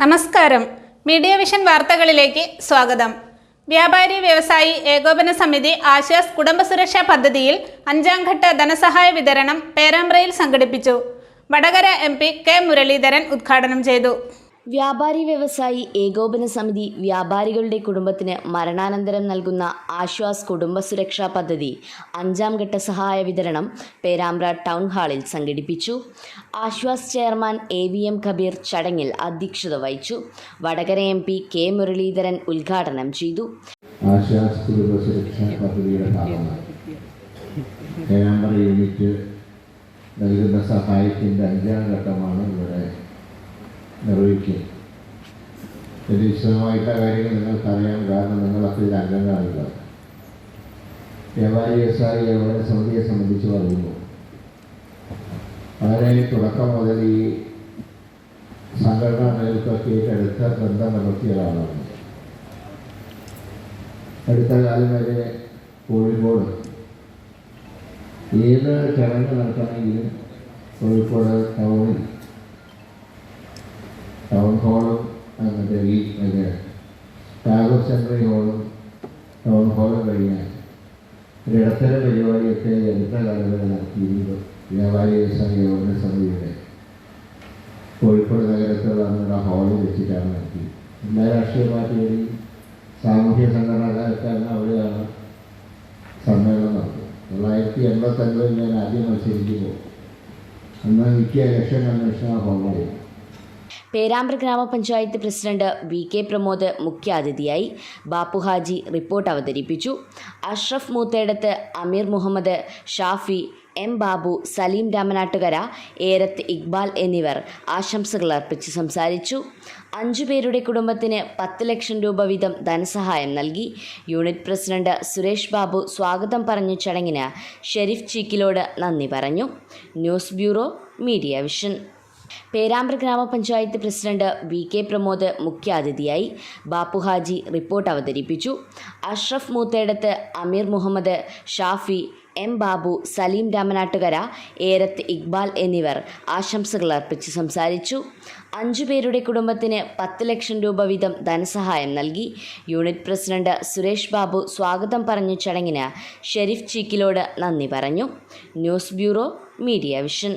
നമസ്കാരം. Media vision വാർത്തകളിലേക്ക് സ്വാഗതം. വ്യാപാരി വ്യവസായി ഏകോപന സമിതി ആശാസ് കുടുംബ സുരക്ഷാ പദ്ധതിയിൽ അഞ്ചാം ഘട്ട ധനസഹായ വിതരണം പേരാമ്പ്രയിൽ സംഘടിപ്പിച്ചു. Vadakara M P K Muraleedharan ഉദ്ഘാടനം ചെയ്തു. വ്യാപാരി വ്യവസായി ഏകോപന സമിതി വ്യാപാരികളുടെ കുടുംബത്തിന് മരണാനന്തരം നൽകുന്ന ആശ്വാസ് കുടുംബ സുരക്ഷാ പദ്ധതി അഞ്ചാം ഘട്ട സഹായ വിതരണം പേരാമ്പ്ര ടൗൺ ഹാളിൽ സംഘടിപ്പിച്ചു. Aswas chairman A V M Kabeer ചടങ്ങിൽ അധ്യക്ഷത വഹിച്ചു. Vadakara M P K Muraleedharan ഉദ്ഘാടനം ചെയ്തു. ആശ്വാസ് കുടുംബ സുരക്ഷാ അഞ്ചാം ഘട്ടമാണ് ഇവിടെ നിർവഹിക്കുന്നത് ഇത് വിശദമായിട്ടുള്ള കാര്യങ്ങൾ നിങ്ങൾക്കറിയാം. കാരണം നിങ്ങൾ അതിൽ അംഗങ്ങളാണല്ലോ. വ്യാപാരി വ്യവസായി വ്യാപാര സമിതിയെ സംബന്ധിച്ച് പറയുന്നു വളരെ തുടക്കം മുതൽ ഈ സംഘടനാ നേതൃത്വമൊക്കെ അടുത്ത ബന്ധം നടത്തിയ ഒരാളാണ്. അടുത്ത കാലം വരെ കോഴിക്കോട്. ഏത് ചടങ്ങ് നടത്തണമെങ്കിലും കോഴിക്കോട് ടൗണിൽ ടൗൺ ഹാളും മറ്റേ ടാഗോർ സെൻട്രൽ ഹാളും ടൗൺ ഹോളും കഴിഞ്ഞാൽ ഒരു ഇടത്തരം പരിപാടിയൊക്കെ അടുത്ത കാലം വരെ നടത്തിയിരുന്നു വ്യാപാരി വ്യവസായ യോഗ സമിതിയുടെ. കോഴിക്കോട് നഗരത്തിലുള്ള നമ്മുടെ ഹാളിൽ വെച്ചിട്ടാണ് നടത്തി എല്ലാ രാഷ്ട്രീയ പാർട്ടികളുടെയും സാമൂഹ്യ സംഘടനക്കാരന് അവിടെയാണ് സമ്മേളനം നടത്തുന്നത് തൊള്ളായിരത്തി എൺപത്തൊൻപതിൽ ഞാൻ ആദ്യം മത്സരിക്കുമ്പോൾ അന്ന് മിക്ക ഇലക്ഷൻ കമ്മീഷൻ ഹോളായിരുന്നു പേരാമ്പ്ര ഗ്രാമപഞ്ചായത്ത് പ്രസിഡന്റ് വി കെ പ്രമോദ് മുഖ്യാതിഥിയായി ബാപ്പു ഹാജി റിപ്പോർട്ട് അവതരിപ്പിച്ചു. അഷ്റഫ് മൂത്തേടത്ത് അമീർ മുഹമ്മദ് ഷാഫി എം ബാബു സലീം രാമനാട്ടുകര ഏരത്ത് ഇക്ബാൽ എന്നിവർ ആശംസകൾ അർപ്പിച്ച് സംസാരിച്ചു. അഞ്ചു പേരുടെ കുടുംബത്തിന് പത്ത് ലക്ഷം രൂപ വീതം ധനസഹായം നൽകി. യൂണിറ്റ് പ്രസിഡന്റ് സുരേഷ് ബാബു സ്വാഗതം പറഞ്ഞ ചടങ്ങിന് ഷെരീഫ് ചീക്കിലോട് നന്ദി പറഞ്ഞു. News bureau media vision. Perambra ഗ്രാമപഞ്ചായത്ത് പ്രസിഡന്റ് വി കെ പ്രമോദ് മുഖ്യാതിഥിയായി ബാപ്പുഹാജി റിപ്പോർട്ട് അവതരിപ്പിച്ചു. അഷ്റഫ് മൂത്തേടത്ത് അമീർ മുഹമ്മദ് ഷാഫി എം ബാബു സലീം രാമനാട്ടുകര ഏരത്ത് ഇക്ബാൽ എന്നിവർ ആശംസകൾ അർപ്പിച്ച് സംസാരിച്ചു. അഞ്ചു പേരുടെ കുടുംബത്തിന് പത്ത് ലക്ഷം രൂപ വീതം ധനസഹായം നൽകി. യൂണിറ്റ് പ്രസിഡന്റ് സുരേഷ് ബാബു സ്വാഗതം പറഞ്ഞ ചടങ്ങിന് ഷെരീഫ് ചീക്കിലോട് നന്ദി പറഞ്ഞു. News bureau media vision.